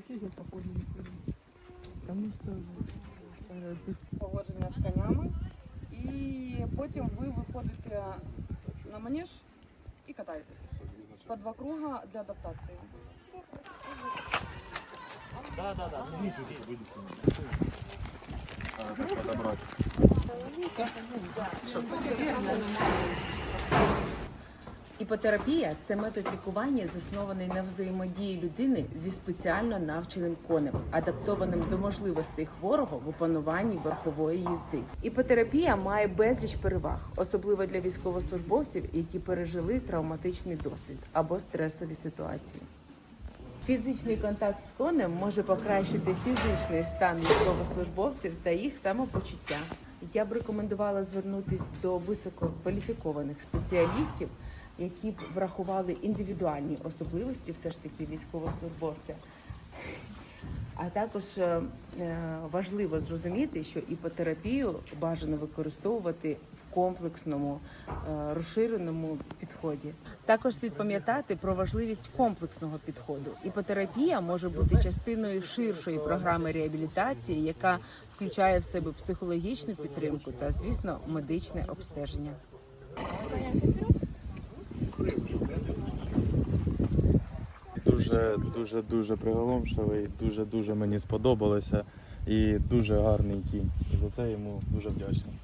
офігеть походу не ходить. Тому що е, тут з конями. І потім ви виходите на манеж і катаєтесь. По два круга для адаптації. Іпотерапія це метод лікування, заснований на взаємодії людини зі спеціально навченим конем, адаптованим до можливостей хворого в опануванні верхової їзди. Іпотерапія має безліч переваг, особливо для військовослужбовців, які пережили травматичний досвід або стресові ситуації. Фізичний контакт з конем може покращити фізичний стан військовослужбовців та їх самопочуття. Я б рекомендувала звернутися до висококваліфікованих спеціалістів, які б врахували індивідуальні особливості все ж таки військовослужбовця. А також е, е, важливо зрозуміти, що іпотерапію бажано використовувати в комплексному е, розширеному підході. Також слід пам'ятати про важливість комплексного підходу. Іпотерапія може бути частиною ширшої програми реабілітації, яка включає в себе психологічну підтримку та, звісно, медичне обстеження. Дуже, дуже, дуже приголомшливий, дуже, дуже мені сподобалося і дуже гарний кінь. І за це йому дуже вдячний.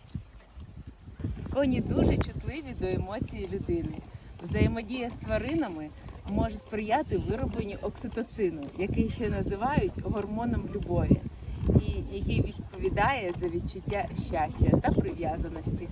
Коні дуже чутливі до емоцій людини. Взаємодія з тваринами може сприяти виробленню окситоцину, який ще називають гормоном любові, і який відповідає за відчуття щастя та прив'язаності.